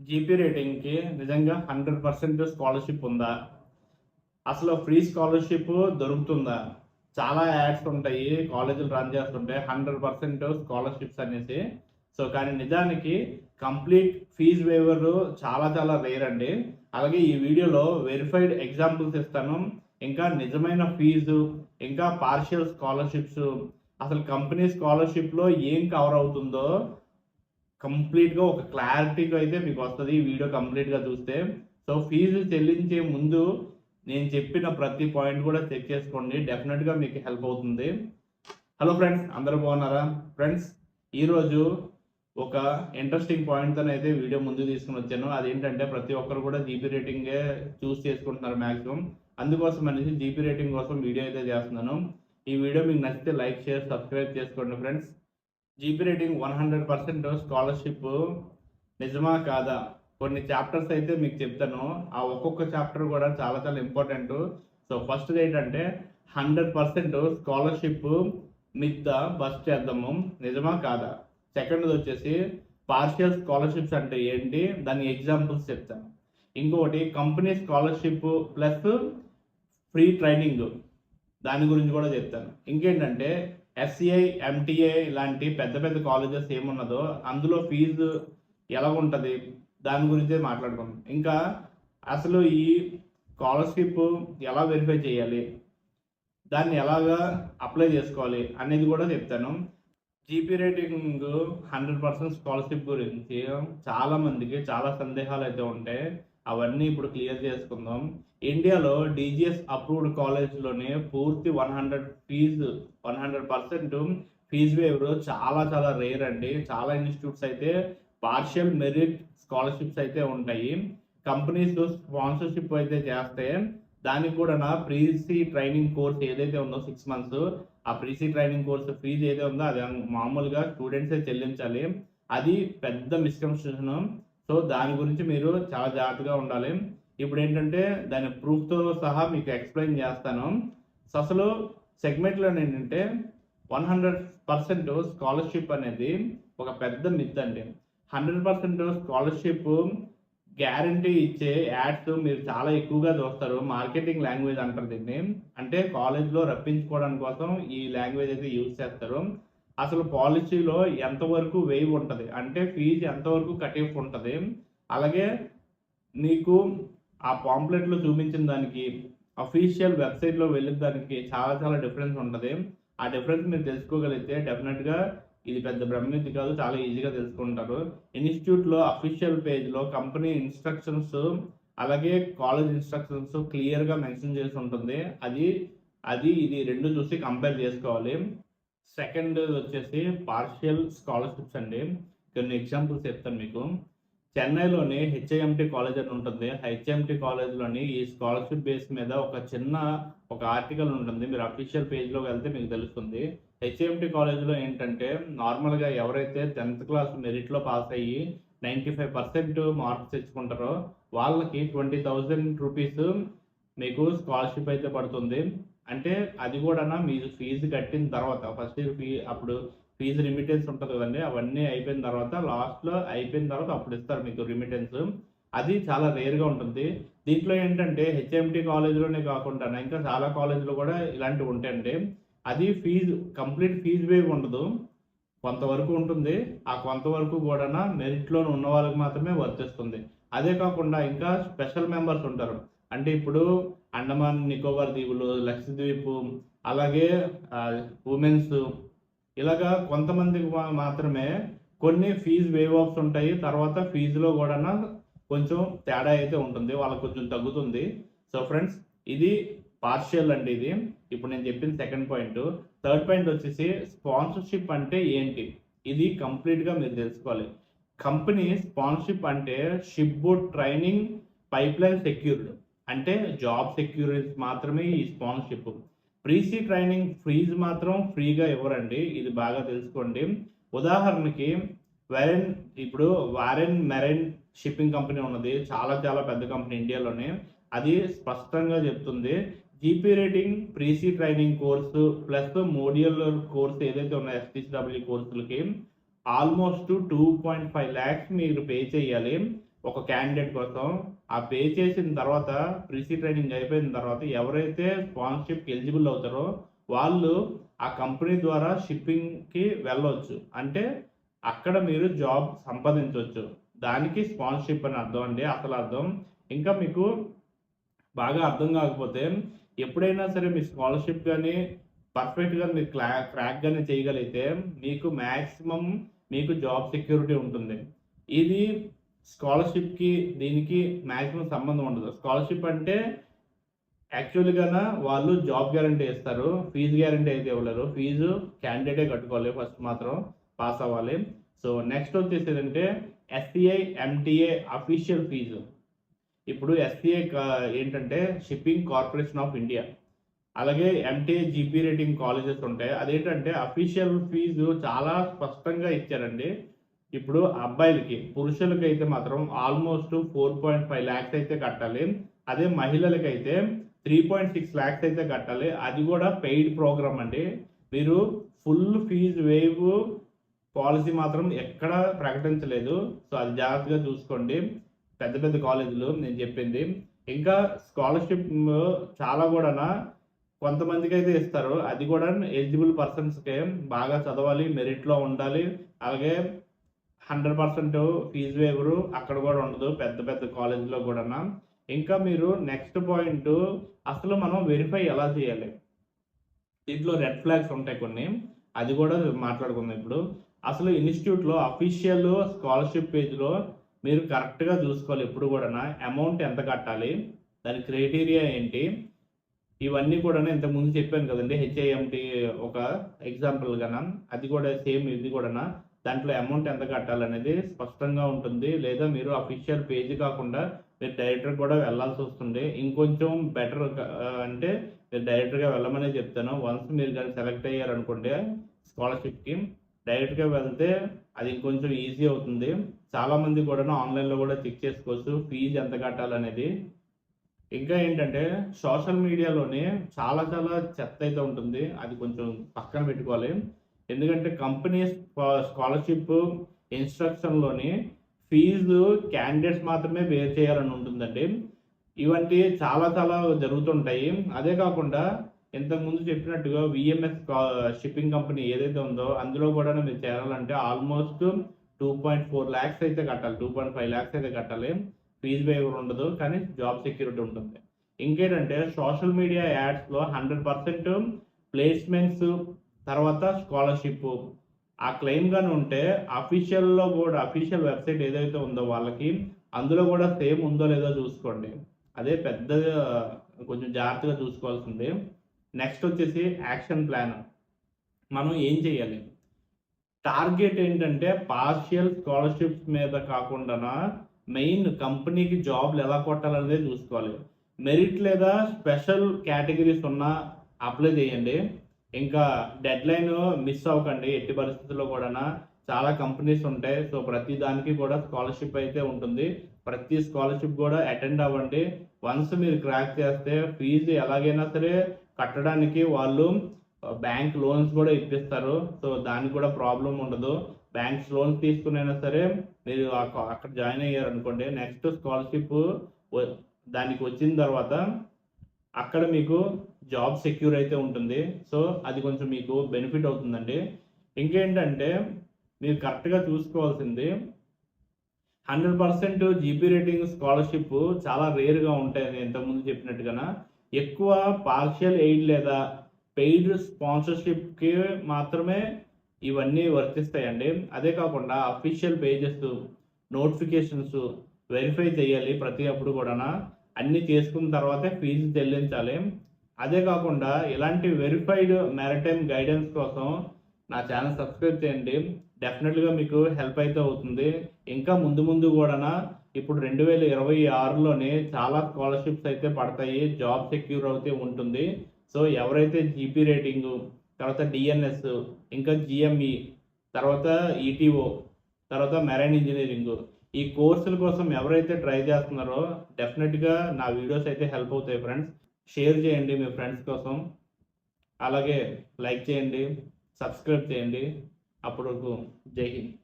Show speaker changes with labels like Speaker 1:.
Speaker 1: GP రేటింగ్కి నిజంగా hundred percent scholarship ఉందా? అసలు ఫ్రీ స్కాలర్షిప్ దొరుకుతుందా? చాలా యాడ్స్ ఉంటాయి కాలేజీలు రన్ చేస్తుంటే హండ్రెడ్ పర్సెంట్ స్కాలర్షిప్స్ అనేసి. సో కానీ నిజానికి కంప్లీట్ ఫీజ్ వేవర్ చాలా చాలా రేర్ అండి. అలాగే ఈ వీడియోలో వెరిఫైడ్ ఎగ్జాంపుల్స్ ఇస్తాను. ఇంకా నిజమైన ఫీజు ఇంకా పార్షియల్ స్కాలర్షిప్స్ అసలు కంపెనీ స్కాలర్షిప్లో ఏం కవర్ అవుతుందో కంప్లీట్గా ఒక క్లారిటీగా అయితే మీకు వస్తుంది ఈ వీడియో కంప్లీట్గా చూస్తే. సో ఫీజు చెల్లించే ముందు నేను చెప్పిన ప్రతి పాయింట్ కూడా చెక్ చేసుకోండి. డెఫినెట్గా మీకు హెల్ప్ అవుతుంది. హలో ఫ్రెండ్స్ అందరూ బాగున్నారా? ఫ్రెండ్స్ ఈరోజు ఒక ఇంట్రెస్టింగ్ పాయింట్తో అయితే వీడియో ముందు తీసుకుని వచ్చాను. అదేంటంటే ప్రతి ఒక్కరు కూడా జీపీ రేటింగే చూస్ చేసుకుంటున్నారు మ్యాక్సిమం అందుకోసం అనేసి జీపీ రేటింగ్ కోసం వీడియో అయితే చేస్తున్నాను. ఈ వీడియో మీకు నచ్చితే లైక్ షేర్ సబ్స్క్రైబ్ చేసుకోండి friends. GP rating one hundred percent scholarship నిజమా కాదా? కొన్ని చాప్టర్స్ అయితే మీకు చెప్తాను. ఆ ఒక్కొక్క చాప్టర్ కూడా చాలా చాలా ఇంపార్టెంట్ సో ఫస్ట్ ఏంటంటే హండ్రెడ్ పర్సెంట్ స్కాలర్షిప్ మిద్ద బస్ చేద్దాము. నిజమా కాదా? సెకండ్ వచ్చేసి పార్షియల్ స్కాలర్షిప్స్ అంటే ఏంటి? దాని ఎగ్జాంపుల్స్ చెప్తాను. ఇంకొకటి company scholarship plus free training దాని గురించి కూడా చెప్తాను. ఇంకేంటంటే ఎస్సిఐ ఎంటీఏ ఇలాంటి పెద్ద పెద్ద కాలేజెస్ ఏమున్నదో అందులో ఫీజు ఎలా ఉంటుంది దాని గురించే మాట్లాడుకుందాం. ఇంకా అసలు ఈ స్కాలర్షిప్ ఎలా వెరిఫై చేయాలి? దాన్ని ఎలాగా అప్లై చేసుకోవాలి అనేది కూడా చెప్తాను. GP rating hundred percent scholarship గురించి చాలా మందికి చాలా సందేహాలు అయితే ఉంటాయి. అవన్నీ ఇప్పుడు క్లియర్ చేసుకుందాం. ఇండియాలో డీజీఎస్ అప్రూవ్డ్ కాలేజ్లోనే పూర్తి one hundred fees one hundred percent fees waiver చాలా చాలా రేర్ అండి. చాలా ఇన్స్టిట్యూట్స్ అయితే పార్షియల్ మెరిట్ స్కాలర్షిప్స్ అయితే ఉంటాయి. కంపెనీస్ స్పాన్సర్షిప్ అయితే చేస్తే దానికి కూడా నా ప్రీసీ ట్రైనింగ్ కోర్స్ ఏదైతే ఉందో సిక్స్ మంత్స్ ఆ ప్రీసీ ట్రైనింగ్ కోర్స్ ఫీజు ఏదైతే ఉందో అది మామూలుగా స్టూడెంట్సే చెల్లించాలి. అది పెద్ద మిస్కన్సెప్షన్ సో దాని గురించి మీరు చాలా జాగ్రత్తగా ఉండాలి. ఇప్పుడు ఏంటంటే దాని ప్రూఫ్తో సహా మీకు ఎక్స్ప్లెయిన్ చేస్తాను. సో అసలు సెగ్మెంట్లో ఏంటంటే వన్ హండ్రెడ్ పర్సెంట్ స్కాలర్షిప్ అనేది ఒక పెద్ద మిత్ అండి. హండ్రెడ్ పర్సెంట్ స్కాలర్షిప్ గ్యారంటీ ఇచ్చే యాడ్స్ మీరు చాలా ఎక్కువగా చూస్తారు. మార్కెటింగ్ లాంగ్వేజ్ అంటారు దీన్ని. అంటే కాలేజ్లో రప్పించుకోవడం కోసం ఈ లాంగ్వేజ్ అయితే యూజ్ చేస్తారు. అసలు పాలసీలో ఎంతవరకు వేవ్ ఉంటుంది? అంటే ఫీజు ఎంతవరకు కటిఫ్ ఉంటుంది? అలాగే నీకు ఆ పాంప్లెట్లో చూపించిన దానికి అఫీషియల్ వెబ్సైట్లో వెళ్ళిన దానికి చాలా చాలా డిఫరెన్స్ ఉంటుంది. ఆ డిఫరెన్స్ మీరు తెలుసుకోగలిగితే డెఫినెట్గా ఇది పెద్ద బ్రహ్మనిధి కాదు చాలా ఈజీగా తెలుసుకుంటారు. ఇన్స్టిట్యూట్లో అఫీషియల్ పేజ్లో కంపెనీ ఇన్స్ట్రక్షన్స్ అలాగే కాలేజ్ ఇన్స్ట్రక్షన్స్ క్లియర్గా మెన్షన్ చేసి ఉంటుంది. అది అది ఇది రెండు చూసి కంపేర్ చేసుకోవాలి. సెకండ్ వచ్చేసి పార్షియల్ స్కాలర్షిప్స్ అండి. కొన్ని ఎగ్జాంపుల్స్ చెప్తాను మీకు. చెన్నైలోని హెచ్ఐఎంటి కాలేజ్ అని ఉంటుంది. హెచ్ఐఎంటి కాలేజ్లోని ఈ స్కాలర్షిప్ బేస్ మీద ఒక చిన్న ఒక ఆర్టికల్ ఉంటుంది. మీరు అఫీషియల్ పేజ్లోకి వెళ్తే మీకు తెలుస్తుంది. హెచ్ఐఎంటి కాలేజ్లో ఏంటంటే నార్మల్గా ఎవరైతే టెన్త్ క్లాస్ మెరిట్లో పాస్ అయ్యి నైంటీ ఫైవ్ పర్సెంట్ మార్క్స్ తెచ్చుకుంటారో వాళ్ళకి ట్వంటీ థౌజండ్ రూపీస్ మీకు స్కాలర్షిప్ అయితే పడుతుంది. అంటే అది కూడా మీరు ఫీజు కట్టిన తర్వాత ఫస్ట్ ఇయర్ ఫీ అప్పుడు ఫీజు రిమిటెన్స్ ఉంటుంది కదండి అవన్నీ అయిపోయిన తర్వాత లాస్ట్లో అయిపోయిన తర్వాత అప్పుడు ఇస్తారు మీకు రిమిటెన్స్ అది చాలా రేర్గా ఉంటుంది. దీంట్లో ఏంటంటే హెచ్ఎంటి కాలేజీలోనే కాకుండా ఇంకా చాలా కాలేజీలో కూడా ఇలాంటివి ఉంటాయండి. అది ఫీజు కంప్లీట్ ఫీజు వేవ్ ఉండదు. కొంతవరకు ఉంటుంది. ఆ కొంతవరకు కూడా మెరిట్లో ఉన్న వాళ్ళకి మాత్రమే వర్తిస్తుంది. అదే కాకుండా ఇంకా స్పెషల్ మెంబర్స్ ఉంటారు. అంటే ఇప్పుడు అండమాన్ నికోబార్ దీవులు లక్షద్వీప్ అలాగే ఉమెన్స్ ఇలాగా కొంతమందికి మాత్రమే కొన్ని ఫీజు వేవ్ ఆఫ్స్ ఉంటాయి. తర్వాత ఫీజులో కూడా కొంచెం తేడా అయితే ఉంటుంది. వాళ్ళకి కొంచెం తగ్గుతుంది. సో ఫ్రెండ్స్ ఇది పార్షియల్ అండి ఇది. ఇప్పుడు నేను చెప్పిన సెకండ్ పాయింట్. థర్డ్ పాయింట్ వచ్చేసి స్పాన్సర్షిప్ అంటే ఏంటి? ఇది కంప్లీట్గా మీరు తెలుసుకోవాలి. కంపెనీ స్పాన్సర్షిప్ అంటే ship boat training pipe line secured. అంటే జాబ్ సెక్యూరిటీస్ మాత్రమే ఈ స్పాన్సర్షిప్ ప్రీసీ ట్రైనింగ్ ఫీజు మాత్రం ఫ్రీగా ఇవ్వరండి. ఇది బాగా తెలుసుకోండి. ఉదాహరణకి వెరెన్ ఇప్పుడు వారెన్ మెరైన్ షిప్పింగ్ కంపెనీ ఉన్నది. చాలా చాలా పెద్ద కంపెనీ ఇండియాలోనే. అది స్పష్టంగా చెప్తుంది. GP rating pre sea training course plus modular course ఏదైతే ఉన్నాయో STCW కోర్సులకి almost two point five lakhs మీరు పే చేయాలి. ఒక క్యాండిడేట్ కోసం ఆ పే చేసిన తర్వాత ప్రీసీ ట్రైనింగ్ అయిపోయిన తర్వాత ఎవరైతే స్పాన్సర్షిప్కి ఎలిజిబుల్ అవుతారో వాళ్ళు ఆ కంపెనీ ద్వారా షిప్పింగ్కి వెళ్ళవచ్చు అంటే అక్కడ మీరు జాబ్ సంపాదించవచ్చు దానికి స్పాన్సర్షిప్ అని అర్థం అండి. అసలు అర్థం. ఇంకా మీకు బాగా అర్థం కాకపోతే ఎప్పుడైనా సరే మీ స్కాలర్షిప్ కానీ పర్ఫెక్ట్గా మీరు క్లా క్రాక్ కానీ చేయగలిగితే మీకు మ్యాక్సిమం మీకు జాబ్ సెక్యూరిటీ ఉంటుంది. ఇది స్కాలర్షిప్కి దీనికి మ్యాక్సిమం సంబంధం ఉండదు. స్కాలర్షిప్ అంటే యాక్చువల్గా వాళ్ళు జాబ్ గ్యారంటీ ఇస్తారు. ఫీజు గ్యారంటీ అయితే ఇవ్వలేరు. ఫీజు క్యాండిడేటే కట్టుకోవాలి ఫస్ట్ మాత్రం పాస్ అవ్వాలి. సో నెక్స్ట్ వచ్చేసి ఏంటంటే ఎస్సీఐ ఎంటీఏ అఫీషియల్ ఫీజు. ఇప్పుడు ఎస్సీఐ ఏంటంటే షిప్పింగ్ కార్పొరేషన్ ఆఫ్ ఇండియా. అలాగే ఎంటీఏ జీపీ రేటింగ్ కాలేజెస్ ఉంటాయి. అదేంటంటే అఫీషియల్ ఫీజు చాలా స్పష్టంగా ఇచ్చారండి. ఇప్పుడు అబ్బాయిలకి పురుషులకి అయితే మాత్రం almost four point five lakhs అయితే కట్టాలి. అదే మహిళలకి అయితే త్రీ పాయింట్ సిక్స్ ల్యాక్స్ అయితే కట్టాలి. అది కూడా పెయిడ్ ప్రోగ్రామ్ అండి. మీరు ఫుల్ ఫీజు వేవ్ పాలసీ మాత్రం ఎక్కడ ప్రకటించలేదు. సో అది జాగ్రత్తగా చూసుకోండి. పెద్ద పెద్ద కాలేజీలు నేను చెప్పింది. ఇంకా స్కాలర్షిప్ చాలా కూడా కొంతమందికి అయితే ఇస్తారు. అది కూడా ఎలిజిబుల్ పర్సన్స్కే బాగా చదవాలి మెరిట్లో ఉండాలి. అలాగే హండ్రెడ్ పర్సెంట్ ఫీజు వేవరు అక్కడ కూడా ఉండదు. పెద్ద పెద్ద కాలేజీలో కూడా ఇంకా మీరు నెక్స్ట్ పాయింట్ అసలు మనం వెరిఫై ఎలా చేయాలి? దీంట్లో రెడ్ ఫ్లాగ్స్ ఉంటాయి కొన్ని. అది కూడా మాట్లాడుకుందాం ఇప్పుడు. అసలు ఇన్స్టిట్యూట్లో అఫీషియల్ స్కాలర్షిప్ పేజ్లో మీరు కరెక్ట్గా చూసుకోవాలి ఎప్పుడు కూడా అమౌంట్ ఎంత కట్టాలి? దాని క్రైటీరియా ఏంటి? ఇవన్నీ కూడా ఇంతకుముందు చెప్పాను కదండి. హెచ్ఐఎంటి ఒక ఎగ్జాంపుల్ గాన అది కూడా సేమ్ ఇది కూడా దాంట్లో అమౌంట్ ఎంత కట్టాలనేది స్పష్టంగా ఉంటుంది. లేదా మీరు అఫీషియల్ పేజీ కాకుండా మీరు డైరెక్టర్ కూడా వెళ్ళాల్సి వస్తుంది. ఇంకొంచెం బెటర్ అంటే మీరు డైరెక్టర్గా వెళ్ళమనే చెప్తాను. వన్స్ మీరు కానీ సెలెక్ట్ అయ్యారనుకోండి స్కాలర్షిప్కి డైరెక్ట్గా వెళ్తే అది ఇంకొంచెం ఈజీ అవుతుంది. చాలామంది కూడా ఆన్లైన్లో కూడా చెక్ చేసుకోవచ్చు. ఫీజు ఎంత కట్టాలనేది. ఇంకా ఏంటంటే సోషల్ మీడియాలోనే చాలా చాలా చెత్త అయితే ఉంటుంది. అది కొంచెం పక్కన పెట్టుకోవాలి. ఎందుకంటే కంపెనీ స్కాలర్షిప్ ఇన్స్ట్రక్షన్లోని ఫీజు క్యాండిడేట్స్ మాత్రమే వేర్ చేయాలని ఉంటుందండి. ఇవంటి చాలా చాలా జరుగుతుంటాయి. అదే కాకుండా ఇంతకుముందు చెప్పినట్టుగా విఎంఎస్ షిప్పింగ్ కంపెనీ ఏదైతే ఉందో అందులో కూడా మీరు చేరాలంటే almost two point four lakhs అయితే కట్టాలి. టూ పాయింట్ ఫైవ్ ల్యాక్స్ అయితే కట్టాలి. ఫీజ్ వేవర్ ఉండదు. కానీ జాబ్ సెక్యూరిటీ ఉంటుంది. ఇంకేంటంటే సోషల్ మీడియా యాడ్స్లో హండ్రెడ్ పర్సెంట్ ప్లేస్మెంట్స్ తర్వాత స్కాలర్షిప్. ఆ క్లెయిమ్ కానీ ఉంటే అఫీషియల్లో కూడా అఫీషియల్ వెబ్సైట్ ఏదైతే ఉందో వాళ్ళకి అందులో కూడా సేమ్ ఉందో లేదో చూసుకోండి. అదే పెద్దగా కొంచెం జాగ్రత్తగా చూసుకోవాల్సింది. నెక్స్ట్ వచ్చేసి యాక్షన్ ప్లాన్. మనం ఏం చేయాలి? టార్గెట్ ఏంటంటే పార్షియల్ స్కాలర్షిప్స్ మీద కాకుండా మెయిన్ కంపెనీకి జాబ్లు ఎలా కొట్టాలనేది చూసుకోవాలి. మెరిట్ లేదా స్పెషల్ కేటగిరీస్ ఉన్న అప్లై చేయండి. ఇంకా డెడ్ లైన్ మిస్ అవ్వకండి ఎట్టి పరిస్థితుల్లో కూడా చాలా కంపెనీస్ ఉంటాయి సో ప్రతి దానికి కూడా స్కాలర్షిప్ అయితే ఉంటుంది. ప్రతి స్కాలర్షిప్ కూడా అటెండ్ అవ్వండి. వన్స్ మీరు క్రాక్ చేస్తే ఫీజు ఎలాగైనా సరే కట్టడానికి వాళ్ళు బ్యాంక్ లోన్స్ కూడా ఇప్పిస్తారు. సో దానికి కూడా ప్రాబ్లం ఉండదు. బ్యాంక్స్ లోన్స్ తీసుకునైనా సరే మీరు అక్కడ జాయిన్ అయ్యారు అనుకోండి నెక్స్ట్ స్కాలర్షిప్ దానికి వచ్చిన తర్వాత అక్కడ మీకు జాబ్ సెక్యూర్ అయితే ఉంటుంది. సో అది కొంచెం మీకు బెనిఫిట్ అవుతుందండి. ఇంకేంటంటే మీరు కరెక్ట్గా చూసుకోవాల్సింది hundred percent GP rating scholarship చాలా రేర్గా ఉంటాయి. నేను ఇంతకుముందు చెప్పినట్టుగా ఎక్కువ పార్షియల్ ఎయిడ్ లేదా పెయిడ్ స్పాన్సర్షిప్కి మాత్రమే ఇవన్నీ వర్తిస్తాయండి. అదే కాకుండా అఫీషియల్ పేజెస్ నోటిఫికేషన్స్ వెరిఫై చేయాలి ప్రతి అప్పుడు కూడా అన్నీ చేసుకున్న తర్వాతే ఫీజు చెల్లించాలి. అదే కాకుండా ఇలాంటి వెరిఫైడ్ మ్యారిటైమ్ గైడెన్స్ కోసం నా ఛానల్ సబ్స్క్రైబ్ చేయండి. డెఫినెట్గా మీకు హెల్ప్ అయితే అవుతుంది. ఇంకా ముందు ముందు కూడా ఇప్పుడు రెండు వేల ఇరవై ఆరులోనే చాలా స్కాలర్షిప్స్ అయితే పడతాయి. జాబ్ సెక్యూర్ అయితే ఉంటుంది. సో ఎవరైతే జీపీ రేటింగ్ తర్వాత డిఎన్ఎస్ ఇంకా జిఎంఈ తర్వాత ఈటీఓ తర్వాత మెరైన్ ఇంజనీరింగ్ ఈ కోర్సుల కోసం ఎవరైతే ట్రై చేస్తున్నారో డెఫినెట్గా నా వీడియోస్ అయితే హెల్ప్ అవుతాయి ఫ్రెండ్స్ షేర్ చేయండి మీ ఫ్రెండ్స్ కోసం. అలాగే లైక్ చేయండి సబ్స్క్రైబ్ చేయండి. అప్పుడు జై హింద్.